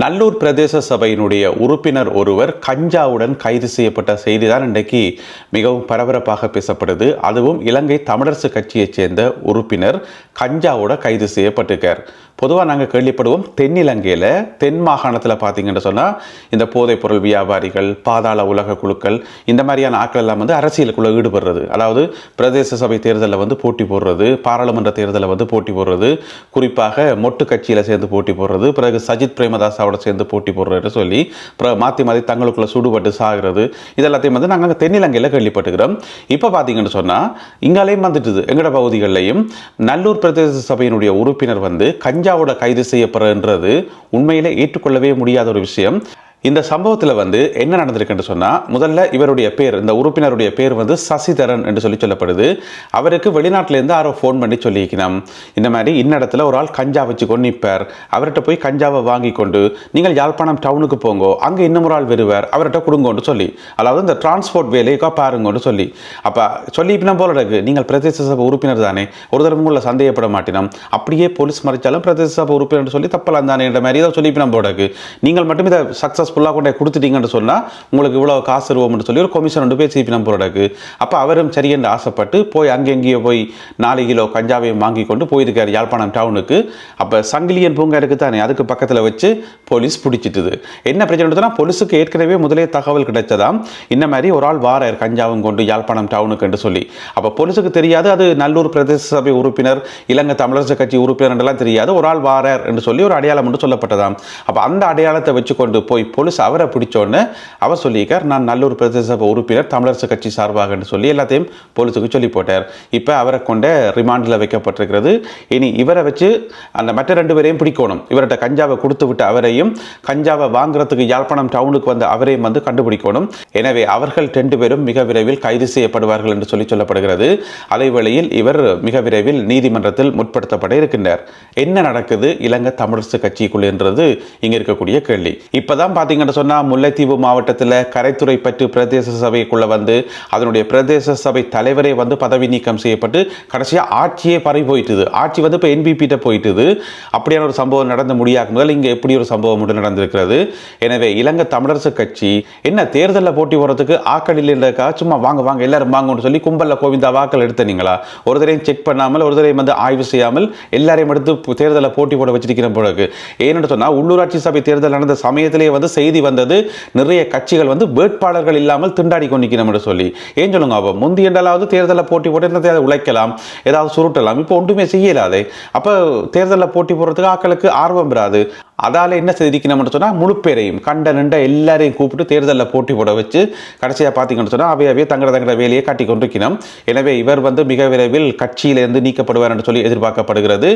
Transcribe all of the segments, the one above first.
நல்லூர் பிரதேச சபையினுடைய உறுப்பினர் ஒருவர் கஞ்சாவுடன் கைது செய்யப்பட்ட செய்திதான் இன்றைக்கு மிகவும் பரபரப்பாக பேசப்படுது. அதுவும் இலங்கை தமிழரசு கட்சியைச் சேர்ந்த உறுப்பினர் கஞ்சாவோட கைது செய்யப்பட்டிருக்கார். பொதுவாக நாங்கள் கேள்விப்படுவோம் தென்னிலங்கையில் தென் மாகாணத்தில் பார்த்தீங்கன்னு சொன்னால் இந்த போதைப்பொருள் வியாபாரிகள் பாதாள உலக குழுக்கள் இந்த மாதிரியான ஆட்கள் எல்லாம் வந்து அரசியலுக்குள்ளே ஈடுபடுறது. அதாவது பிரதேச சபை தேர்தலில் வந்து போட்டி போடுறது பாராளுமன்ற தேர்தலில் வந்து போட்டி போடுறது குறிப்பாக மொட்டு கட்சியில் சேர்ந்து போட்டி போடுறது பிறகு சஜித் பிரேமதாஸ் பிரேமதாசாவோட சேர்ந்து போட்டி போடுறதுன்னு சொல்லி மாற்றி மாற்றி தங்களுக்குள்ள சுடுபட்டு சாகிறது இதெல்லாத்தையும் வந்து நாங்கள் தென்னிலங்கையில் கேள்விப்பட்டுக்கிறோம் இப்போ பார்த்தீங்கன்னு சொன்னால் இங்காலையும் வந்துட்டுது. எங்களோட பகுதிகளிலையும் நல்லூர் பிரதேச சபையினுடைய உறுப்பினர் வந்து கஞ்சாவோட கைது செய்யப்படுறன்றது உண்மையிலே ஏற்றுக்கொள்ளவே முடியாத ஒரு விஷயம். இந்த சம்பவத்தில் வந்து என்ன நடந்திருக்குன்னு சொன்னால் முதல்ல இவருடைய பேர் இந்த உறுப்பினருடைய பேர் வந்து சசிதரன் என்று சொல்லி சொல்லப்படுது. அவருக்கு வெளிநாட்டிலேருந்து யாரோ ஃபோன் பண்ணி சொல்லியிருக்கணும். இந்த மாதிரி இன்னிடத்துல ஒரு ஆள் கஞ்சா வச்சு கொண்டு நிற்பார் அவர்கிட்ட போய் கஞ்சாவை வாங்கி கொண்டு நீங்கள் யாழ்ப்பாணம் டவுனுக்கு போங்கோ அங்கே இன்னும் ஒரு ஆள் வருவார் அவர்கிட்ட கொடுங்கோன்னு சொல்லி. அதாவது இந்த டிரான்ஸ்போர்ட் வேலையக்கா பாருங்கன்னு சொல்லி. அப்போ சொல்லி இப்போ போல இருக்கு. நீங்கள் பிரதேச சபை உறுப்பினர் தானே ஒரு தடவை உங்களை சந்தேகப்பட மாட்டினோம். அப்படியே போலீஸ் மறைச்சாலும் பிரதேச சபை உறுப்பினர் சொல்லி தப்பலாம் தானே என்ற மாதிரி தான் சொல்லி இப்போ போல இருக்கு. நீங்கள் மட்டும் இதை சக்ஸஸ்ஃபுல்லாக ஃபுல்லாக கொண்டே கொடுத்துட்டீங்கன்னு சொன்னால் உங்களுக்கு இவ்வளோ காசு தருவோம்னு சொல்லி ஒரு கொமிஷன் ரெண்டு போய் சிபி நம்பரோடக்கு அப்போ அவரும் சரி என்று ஆசைப்பட்டு போய் அங்கெங்கேயோ போய் நாலு கிலோ கஞ்சாவையும் வாங்கி கொண்டு போயிருக்காரு யாழ்ப்பாணம் டவுனுக்கு அப்போ சங்கிலியன் பூங்கா இருக்குது தானே அதுக்கு பக்கத்தில் வச்சு போலீஸ் பிடிச்சிட்டுது. என்ன பிரச்சனை போலீஸுக்கு ஏற்கனவே முதலே தகவல் கிடைச்சதாம். இந்த மாதிரி ஒரு ஆள் வாரார் கஞ்சாவும் கொண்டு யாழ்ப்பாணம் டவுனுக்கு என்று சொல்லி. அப்போ போலீஸுக்கு தெரியாது அது நல்லூர் பிரதேச சபை உறுப்பினர் இலங்கை தமிழரசு கட்சி உறுப்பினர் என்றெல்லாம் தெரியாது. ஒரு ஆள் வாரார் என்று சொல்லி ஒரு அடையாளம் என்று சொல்லப்பட்டதாம். அப்போ அந்த அடையாளத்தை வச்சு கொண்டு போய் கொலுசு அவரை பிடிச்சோன்னு அவர் சொல்லியிருக்கார். நான் நல்லூர் பிரதேச சபை உறுப்பினர் தமிழரசு கட்சி சார்பாக சொல்லி எல்லாத்தையும் போலீஸுக்கு சொல்லி போட்டார் இப்போ அவரை கொண்ட ரிமாண்டில் வைக்கப்பட்டிருக்கிறது. இனி இவரை வச்சு அந்த மற்ற ரெண்டு பேரையும் பிடிக்கணும். இவர்கிட்ட கஞ்சாவை கொடுத்து விட்டு அவரையும் கஞ்சாவை வாங்குறதுக்கு யாழ்ப்பாணம் டவுனுக்கு வந்த அவரையும் வந்து கண்டுபிடிக்கணும். எனவே அவர்கள் ரெண்டு பேரும் மிக விரைவில் கைது செய்யப்படுவார்கள் என்று சொல்லி சொல்லப்படுகிறது. அலைவேளையில் இவர் மிக விரைவில் நீதிமன்றத்தில் முற்படுத்தப்பட இருக்கின்றார். என்ன நடக்குது? இலங்கை தமிழரசு கட்சிக்குள்ளேன்றது இங்க இருக்கக்கூடிய கேள்வி. இப்பதான் பார்த்தீங்கன்னு சொன்னா முல்லைத்தீவு மாவட்டத்தில் கரைத்துறை பற்று பிரதேச சபைக்குள்ள வந்து அதனுடைய பிரதேச சபை தலைவரே வந்து பதவி நீக்கம் செய்யப்பட்டு கடைசியா ஆட்சியே பறி போயிட்டுது. ஆட்சி வந்து இப்போ என்பிபிட்ட போயிட்டுது. அப்படியான ஒரு சம்பவம் நடந்து முடியாத முதல் இங்க எப்படி ஒரு சம்பவம் மட்டும் நடந்திருக்கிறது. எனவே இலங்கை தமிழரசு கட்சி என்ன தேர்தலில் போட்டி போகிறதுக்கு ஆக்கள் சும்மா வாங்க வாங்க எல்லாரும் வாங்கன்னு சொல்லி கும்பலில் கோவிந்தா வாக்கள் எடுத்தனீங்களா? ஒரு தரையும் செக் பண்ணாமல் ஒரு தரையும் வந்து ஆய்வு செய்யாமல் எல்லாரையும் எடுத்து தேர்தலில் போட்டி போட வச்சிருக்கிற போல ஏன்னு சொன்னால் உள்ளூராட்சி சபை தேர்தல் நடந்த சமயத்திலேயே வந்து செய்தி வந்தது. நிறைய கட்சிகள் வந்து வேட்பாளர்கள் இல்லாமல் திண்டாடி கொண்டிருக்கணும் என்று சொல்லி. ஏன் சொல்லுங்க அப்போ? முந்தி என்றாலாவது தேர்தலில் போட்டி போட்டு இந்த அதை உழைக்கலாம். ஏதாவது சுருட்டலாம். இப்போ ஒன்றுமே செய்யலாதே. அப்போ தேர்தலில் போட்டி போடுறதுக்கு ஆக்களுக்கு ஆர்வம் வராது. அதால் என்ன செய்திக்கணும்னு சொன்னால் முழு பேரையும் கண்ட நின்ற எல்லாரையும் கூப்பிட்டு தேர்தலில் போட்டி போட வச்சு கடைசியாக பார்த்தீங்கன்னு சொன்னால் அவையவே தங்கட தங்கட வேலையை காட்டி கொண்டிருக்கணும். எனவே இவர் வந்து மிக விரைவில் கட்சியிலிருந்து நீக்கப்படுவார் என்று சொல்லி எதிர்பார்க்கப்படுகிறது.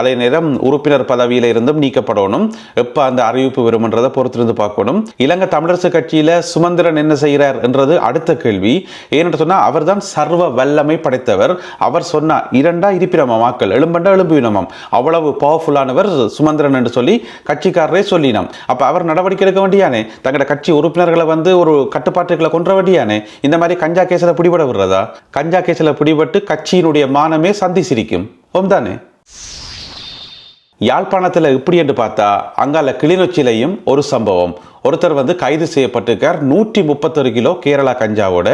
அதே நேரம் உறுப்பினர் பதவியில் இருந்தும் நீக்கப்படணும். எப்போ அந்த அறிவிப்பு வரும்ன்றதை பொறுத்திருந்து பார்க்கணும். இலங்கை தமிழரசு கட்சியில் சுமந்திரன் என்ன செய்கிறார் என்றது அடுத்த கேள்வி. ஏன்னு சொன்னால் அவர் தான் சர்வ வல்லமை படைத்தவர். அவர் சொன்னார் இரண்டா இருப்பினமாம் வாக்கள் எலும்பு எழும்பினமாம் அவ்வளவு பவர்ஃபுல்லானவர் சுமந்திரன் என்று சொல்லி கட்சிக்காரரே சொல்லினோம் அப்போ அவர் நடவடிக்கை எடுக்க வேண்டியானே? தங்களோட கட்சி உறுப்பினர்களை வந்து ஒரு கட்டுப்பாட்டுகளை கொன்ற வேண்டியானே? இந்த மாதிரி கஞ்சா கேஸில் பிடிபட விடுறதா? கஞ்சா கேஸில் பிடிபட்டு கட்சியினுடைய மானமே சந்தி சிரிக்கும். ஓம் தானே யாழ்ப்பாணத்தில் இப்படி என்று பார்த்தா அங்கால கிளிநொச்சியிலையும் ஒரு சம்பவம். ஒருத்தர் வந்து கைது செய்யப்பட்டிருக்கார். நூற்றி முப்பத்தொரு கிலோ கேரளா கஞ்சாவோட.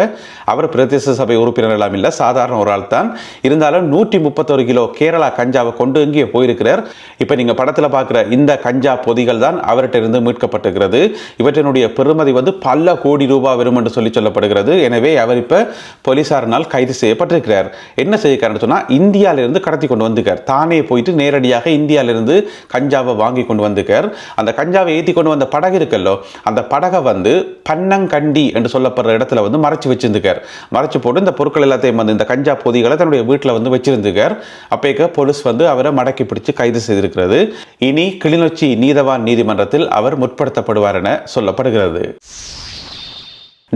அவர் பிரதேச சபை உறுப்பினர் எல்லாம் இல்லை சாதாரண ஒரு ஆள் தான். இருந்தாலும் நூற்றி முப்பத்தொரு கிலோ கேரளா கஞ்சாவை கொண்டு இங்கே போயிருக்கிறார். இப்போ நீங்கள் படத்தில் பார்க்குற இந்த கஞ்சா பொதிகள் தான் அவர்கிட்ட இருந்து மீட்கப்பட்டிருக்கிறது. இவற்றினுடைய பெறுமதி வந்து பல கோடி ரூபாய் வரும் என்று சொல்லி சொல்லப்படுகிறது. எனவே அவர் இப்போ போலீசாரினால் கைது செய்யப்பட்டிருக்கிறார். என்ன செய்யக்காரன்னு சொன்னால் இந்தியாவிலிருந்து கடத்தி கொண்டு வந்துக்கார். தானே போயிட்டு நேரடியாக இந்தியாவில் இருந்து கஞ்சாவை வாங்கி கொண்டு வந்துக்கார் அந்த கஞ்சாவை ஏற்றி கொண்டு வந்த படகு இருக்கல்லோ அந்த படகை வந்து பன்னங்கண்டி என்று சொல்லப்படுற இடத்துல வந்து மறைச்சு வச்சிருந்துக்கார் மறைச்சு போட்டு இந்த பொருட்கள் எல்லாத்தையும் வந்து இந்த கஞ்சா பொதிகளை தன்னுடைய வீட்டில் வந்து வச்சிருந்துக்கார் அப்பேக்க போலீஸ் வந்து அவரை மடக்கி பிடிச்சு கைது செய்திருக்கிறது. இனி கிளிநொச்சி நீதவான் நீதிமன்றத்தில் அவர் முற்படுத்தப்படுவார் என சொல்லப்படுகிறது.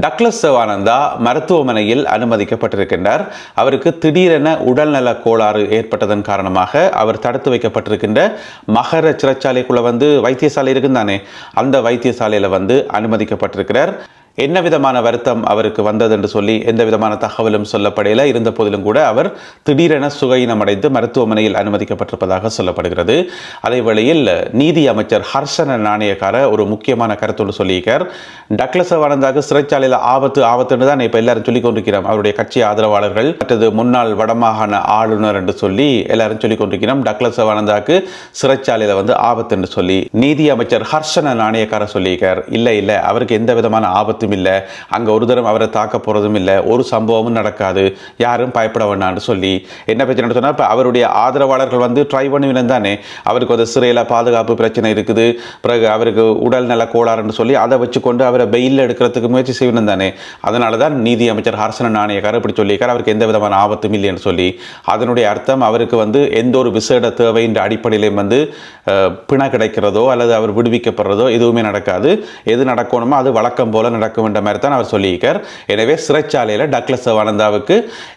டக்ளஸ் சிவானந்தா மருத்துவமனையில் அனுமதிக்கப்பட்டிருக்கின்றார். அவருக்கு திடீரென உடல்நல கோளாறு ஏற்பட்டதன் காரணமாக அவர் தடுத்து வைக்கப்பட்டிருக்கின்ற மகர சிறைச்சாலைக்குள்ளே வந்து வைத்தியசாலை இருக்குந்தானே அந்த வைத்தியசாலையில் வந்து அனுமதிக்கப்பட்டிருக்கிறார். என்ன விதமான வருத்தம் அவருக்கு வந்தது என்று சொல்லி எந்த விதமான தகவலும் சொல்லப்படையில இருந்த போதிலும் கூட அவர் திடீரென சுகையினம் அடைந்து மருத்துவமனையில் அனுமதிக்கப்பட்டிருப்பதாக சொல்லப்படுகிறது. அதே வேளையில் நீதி அமைச்சர் ஹர்ஷன நாணயக்கார ஒரு முக்கியமான கருத்தோடு சொல்லியிருக்கார். டக்ளஸ் ஆனந்தாக சிறைச்சாலையில் ஆபத்து ஆபத்துன்னு தான் இப்போ எல்லாரும் சொல்லிக் கொண்டிருக்கிறோம். அவருடைய கட்சி ஆதரவாளர்கள் மற்றது முன்னாள் வடமாகாண ஆளுநர் என்று சொல்லி எல்லாரும் சொல்லிக் கொண்டிருக்கிறோம். டக்ளஸ் ஆனந்தாக்கு சிறைச்சாலையில் வந்து ஆபத்து என்று சொல்லி நீதி அமைச்சர் ஹர்ஷன நாணயக்கார சொல்லியிருக்கார். இல்லை இல்லை அவருக்கு எந்த விதமான ஆபத்து போகிறதும் இல்லை அங்கே ஒரு தரம் அவரை தாக்க போகிறதும் இல்லை ஒரு சம்பவமும் நடக்காது. யாரும் பயப்பட வேண்டாம்னு சொல்லி என்ன பிரச்சனை சொன்னால் இப்போ அவருடைய ஆதரவாளர்கள் வந்து ட்ரை பண்ணுவினம் தானே. அவருக்கு வந்து சிறையில் பாதுகாப்பு பிரச்சனை இருக்குது. பிறகு அவருக்கு உடல் நல கோளாறுன்னு சொல்லி அதை வச்சுக்கொண்டு அவரை பெயிலில் எடுக்கிறதுக்கு முயற்சி செய்யணும் தானே. அதனால தான் நீதி அமைச்சர் ஹர்சன நாணயக்கார் இப்படி சொல்லியிருக்கார். அவருக்கு எந்த விதமான ஆபத்தும் இல்லைன்னு சொல்லி. அதனுடைய அர்த்தம் அவருக்கு வந்து எந்த ஒரு விசேட தேவைன்ற அடிப்படையிலையும் வந்து பிண கிடைக்கிறதோ அல்லது அவர் விடுவிக்கப்படுறதோ எதுவுமே நடக்காது. எது நடக்கணுமோ அது வழக்கம் போல நடக்கும். நடக்கும் என்ற மாதிரி தான் அவர் சொல்லியிருக்கார். எனவே சிறைச்சாலையில் டக்ளஸ் சிவானந்தாவுக்கு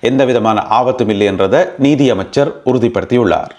எந்த விதமான ஆபத்தும் இல்லை என்றதை நீதியமைச்சர் உறுதிப்படுத்தியுள்ளார்.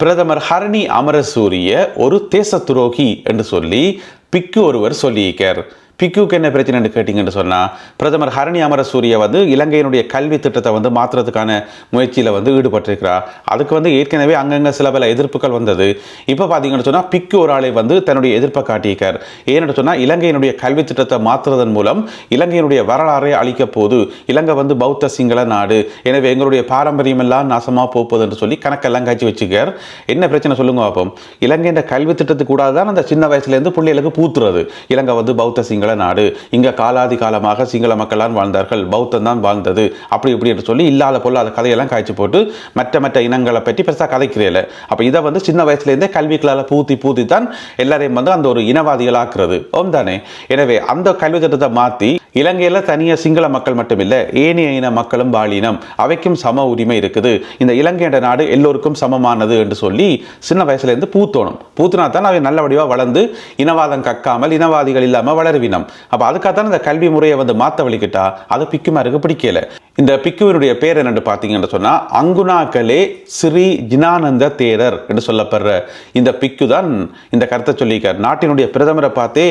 பிரதமர் ஹரணி அமரசூரிய ஒரு தேச துரோகி என்று சொல்லி பிக்கு ஒருவர் சொல்லியிருக்கார். பிக்குக்கு என்ன பிரச்சனைன்னு கேட்டிங்கன்னு சொன்னால் பிரதமர் ஹரணி அமரசூரிய வந்து இலங்கையினுடைய கல்வி திட்டத்தை வந்து மாற்றுறதுக்கான முயற்சியில் வந்து ஈடுபட்டிருக்கிறார். அதுக்கு வந்து ஏற்கனவே அங்கங்கே சில பல எதிர்ப்புகள் வந்தது. இப்போ பார்த்தீங்கன்னு சொன்னால் பிக்கு ஒரு ஆளை வந்து தன்னுடைய எதிர்ப்பை காட்டியிருக்கார். ஏன்னு சொன்னால் இலங்கையினுடைய கல்வி திட்டத்தை மாற்றுறதன் மூலம் இலங்கையினுடைய வரலாறை அழிக்க போது இலங்கை வந்து பௌத்த சிங்கள நாடு. எனவே எங்களுடைய பாரம்பரியம் எல்லாம் நாசமாக போகுது என்று சொல்லி கணக்கெல்லாம் காய்ச்சி வச்சுக்கார் என்ன பிரச்சனை சொல்லுங்க பார்ப்போம் இலங்கையின் கல்வி திட்டத்துக்கு கூட தான் அந்த சின்ன வயசுலேருந்து பிள்ளைகளுக்கு பூத்துறது. இலங்கை வந்து பௌத்த சிங்கள நாடு. இங்கே காலாதி காலமாக சிங்கள மக்கள்லாம் வாழ்ந்தார்கள். பௌத்தம் தான் வாழ்ந்தது. அப்படி இப்படி என்று சொல்லி இல்லாத பொல்லாத கதையெல்லாம் காய்ச்சி போட்டு மற்ற மற்ற இனங்களை பற்றி பெருசாக கதைக்கிறேல. அப்போ இதை வந்து சின்ன வயசுலேருந்தே கல்விகளால் பூத்தி பூத்தி தான் எல்லாரையும் வந்து அந்த ஒரு இனவாதிகளாக்குறது. ஓம் தானே? எனவே அந்த கல்வி திட்டத்தை மாற்றி இலங்கையில் தனியாக சிங்கள மக்கள் மட்டும் இல்லை ஏனைய இன மக்களும் பாலினம். அவைக்கும் சம உரிமை இருக்குது. இந்த இலங்கை என்ற நாடு எல்லோருக்கும் சமமானது என்று சொல்லி சின்ன வயசுலேருந்து பூத்தோணும். பூத்தினா தான் அவை நல்ல வடிவாக வளர்ந்து இனவாதம் கக்காமல் இனவாதிகள் இல்லாமல் எண்ணம் அப்போ அதுக்காகத்தான் இந்த கல்வி முறையை வந்து மாற்ற வலிக்கிட்டா அது பிக்குமாருக்கு பிடிக்கல. இந்த பிக்குவினுடைய பேர் என்னென்று பார்த்தீங்கன்னு சொன்னால் அங்குனாக்கலே ஸ்ரீ ஜினானந்த தேரர் என்று சொல்லப்படுற இந்த பிக்கு தான் இந்த கருத்தை சொல்லியிருக்கார். நாட்டினுடைய பிரதமரை பார்த்தே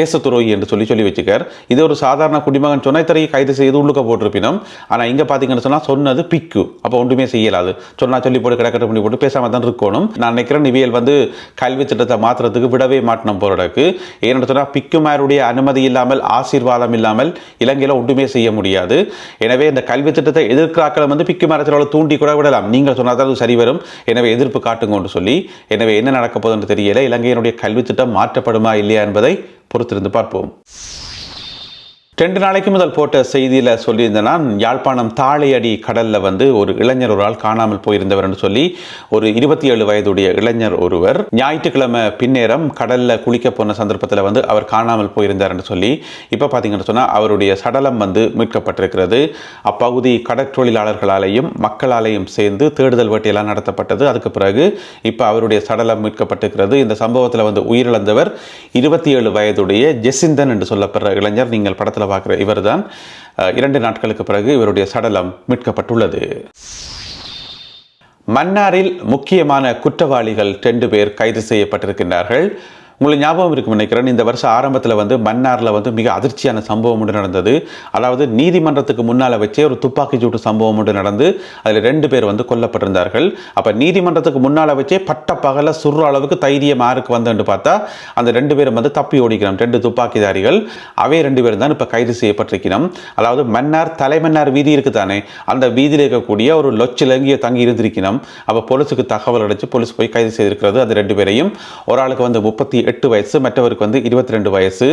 தேச துரோகி என்று சொல்லி சொல்லி வச்சுக்கார். இது ஒரு சாதாரண குடிமகன் சொன்னைத்தரையை கைது செய்து உள்ளுக்க போட்டிருப்பினும் ஆனால் இங்கே பார்த்தீங்கன்னு சொன்னால் சொன்னது பிக்கு. அப்போ ஒன்றுமே செய்யலாது சொன்னால் சொல்லி போட்டு கிடக்கட்டு பண்ணி போட்டு பேசாமல் தான் இருக்கணும். நான் நினைக்கிறேன் இவியல் வந்து கல்வி திட்டத்தை மாற்றுறதுக்கு விடவே மாட்டணும் போறதுக்கு ஏன்னு சொன்னால் பிக்குமாருடைய அனுமதி இல்லாமல் ஆசீர்வாதம் இல்லாமல் இலங்கையில் ஒன்றுமே செய்ய முடியாது. எனவே இந்த கல்வி திட்டத்தை எதிர்க்கிறாக்களும் வந்து பிக்கு மரத்தில் தூண்டி கூட விடலாம். நீங்கள் சொன்னால் தான் அது சரி வரும். எனவே எதிர்ப்பு காட்டுங்கன்னு சொல்லி எனவே என்ன நடக்க போகுதுன்னு தெரியல. இலங்கையினுடைய கல்வி திட்டம் மாற்றப்படுமா இல்லையா என்பதை பொறுத்திருந்து பார்ப்போம். ரெண்டு நாளைக்கு முதல் போட்ட செய்தியில் சொல்லியிருந்தேன்னா யாழ்ப்பாணம் தாழையடி கடலில் வந்து ஒரு இளைஞர் ஒரு ஆள் காணாமல் போயிருந்தவர்னு சொல்லி ஒரு இருபத்தி ஏழு வயதுடைய இளைஞர் ஒருவர் ஞாயிற்றுக்கிழமை பின்னேரம் கடலில் குளிக்க போன சந்தர்ப்பத்தில் வந்து அவர் காணாமல் போயிருந்தார்னு சொல்லி இப்போ பார்த்தீங்கன்னு சொன்னால் அவருடைய சடலம் வந்து மீட்கப்பட்டிருக்கிறது. அப்பகுதி கடற்றொழிலாளர்களாலேயும் மக்களாலேயும் சேர்ந்து தேடுதல் வேட்டையெல்லாம் நடத்தப்பட்டது. அதுக்கு பிறகு இப்போ அவருடைய சடலம் மீட்கப்பட்டிருக்கிறது. இந்த சம்பவத்தில் வந்து உயிரிழந்தவர் இருபத்தி ஏழு வயதுடைய ஜெசிந்தன் என்று சொல்லப்படுற இளைஞர். நீங்கள் படத்தில் செலவாகிற இவர்தான் இரண்டு நாட்களுக்கு பிறகு இவருடைய சடலம் மீட்கப்பட்டுள்ளது. மன்னாரில் முக்கியமான குற்றவாளிகள் ரெண்டு பேர் கைது செய்யப்பட்டிருக்கின்றார்கள். உங்களுக்கு ஞாபகம் இருக்கும் நினைக்கிறேன். இந்த வருஷம் ஆரம்பத்தில் வந்து மன்னாரில் வந்து மிக அதிர்ச்சியான சம்பவம் ஒன்று நடந்தது. அதாவது நீதிமன்றத்துக்கு முன்னால் வச்சே ஒரு துப்பாக்கி சூட்டு சம்பவம் ஒன்று நடந்து அதில் ரெண்டு பேர் வந்து கொல்லப்பட்டிருந்தார்கள். அப்போ நீதிமன்றத்துக்கு முன்னால் வச்சே பட்ட பகல சுடுற அளவுக்கு தைரியம் யாருக்கு வந்தேன்னு பார்த்தா அந்த ரெண்டு பேரும் வந்து தப்பி ஓடிக்கிறோம் ரெண்டு துப்பாக்கிதாரிகள். அவை ரெண்டு பேரும் தான் இப்போ கைது செய்யப்பட்டிருக்கிறோம் அதாவது மன்னார் தலைமன்னார் வீதி இருக்குது தானே அந்த வீதியில் இருக்கக்கூடிய ஒரு லொச்சில் இங்கே தங்கி இருந்திருக்கிறோம் அப்போ போலீஸுக்கு தகவல் அடித்து போலீஸ் போய் கைது செய்திருக்கிறது. அது ரெண்டு பேரையும் ஒரு ஆளுக்கு வந்து முப்பத்தி எட்டு வயசு மற்றவருக்கு வந்து இருபத்தி ரெண்டு வயசு.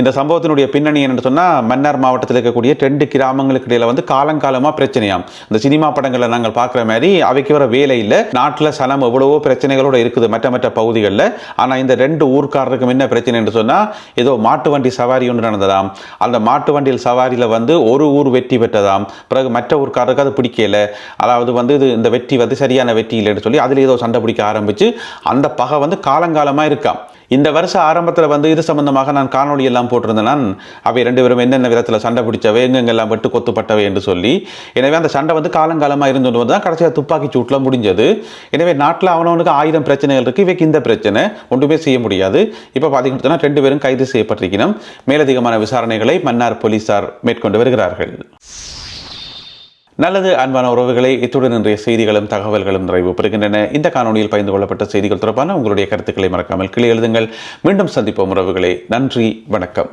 இந்த சம்பவத்தினுடைய பின்னணி என்னென்னு சொன்னால் மன்னார் மாவட்டத்தில் இருக்கக்கூடிய ரெண்டு கிராமங்களுக்கு இடையில வந்து காலங்காலமாக பிரச்சனையாம். இந்த சினிமா படங்களை நாங்கள் பார்க்குற மாதிரி அவைக்கு வர வேலை இல்லை. நாட்டில் சனம் எவ்வளவோ பிரச்சனைகளோடு இருக்குது மற்ற மற்ற பகுதிகளில். ஆனால் இந்த ரெண்டு ஊர்க்காரருக்கும் என்ன பிரச்சனை என்று சொன்னால் ஏதோ மாட்டு வண்டி சவாரி ஒன்று நடந்ததாம். அந்த மாட்டு வண்டியில் சவாரியில் வந்து ஒரு ஊர் வெற்றி பெற்றதாம். பிறகு மற்ற ஊர்க்காரருக்கு அது பிடிக்கல. அதாவது வந்து இது இந்த வெற்றி வந்து சரியான வெற்றி இல்லைன்னு சொல்லி அதில் ஏதோ சண்டை பிடிக்க ஆரம்பித்து அந்த பகை வந்து காலங்காலமாக இருக்காம். இந்த வருஷ ஆரம்பத்தில் வந்து இது சம்பந்தமாக நான் காணொளி எல்லாம் எல்லாம் போட்டிருந்தேன் அவை ரெண்டு பேரும் என்னென்ன விதத்தில் சண்டை பிடிச்சவை எங்கெங்கெல்லாம் வெட்டு கொத்துப்பட்டவை என்று சொல்லி எனவே அந்த சண்டை வந்து காலங்காலமாக இருந்து கொண்டு வந்து தான் கடைசியாக துப்பாக்கி சூட்டில் முடிஞ்சது. எனவே நாட்டில் அவனவனுக்கு ஆயிரம் பிரச்சனைகள் இருக்குது இவைக்கு இந்த பிரச்சனை. ஒன்றுமே செய்ய முடியாது. இப்போ பார்த்தீங்கன்னா ரெண்டு பேரும் கைது செய்யப்பட்டிருக்கணும். மேலதிகமான விசாரணைகளை மன்னார் போலீசார் மேற்கொண்டு வருகிறார்கள். நல்லது அன்பான உறவுகளை இத்துடன் இன்றைய செய்திகளும் தகவல்களும் நிறைவு பெறுகின்றன இந்த காணொலியில் பகிர்ந்து கொள்ளப்பட்ட செய்திகள் தொடர்பான உங்களுடைய கருத்துக்களை மறக்காமல் கிளி எழுதுங்கள். மீண்டும் சந்திப்போம் உறவுகளை. நன்றி வணக்கம்.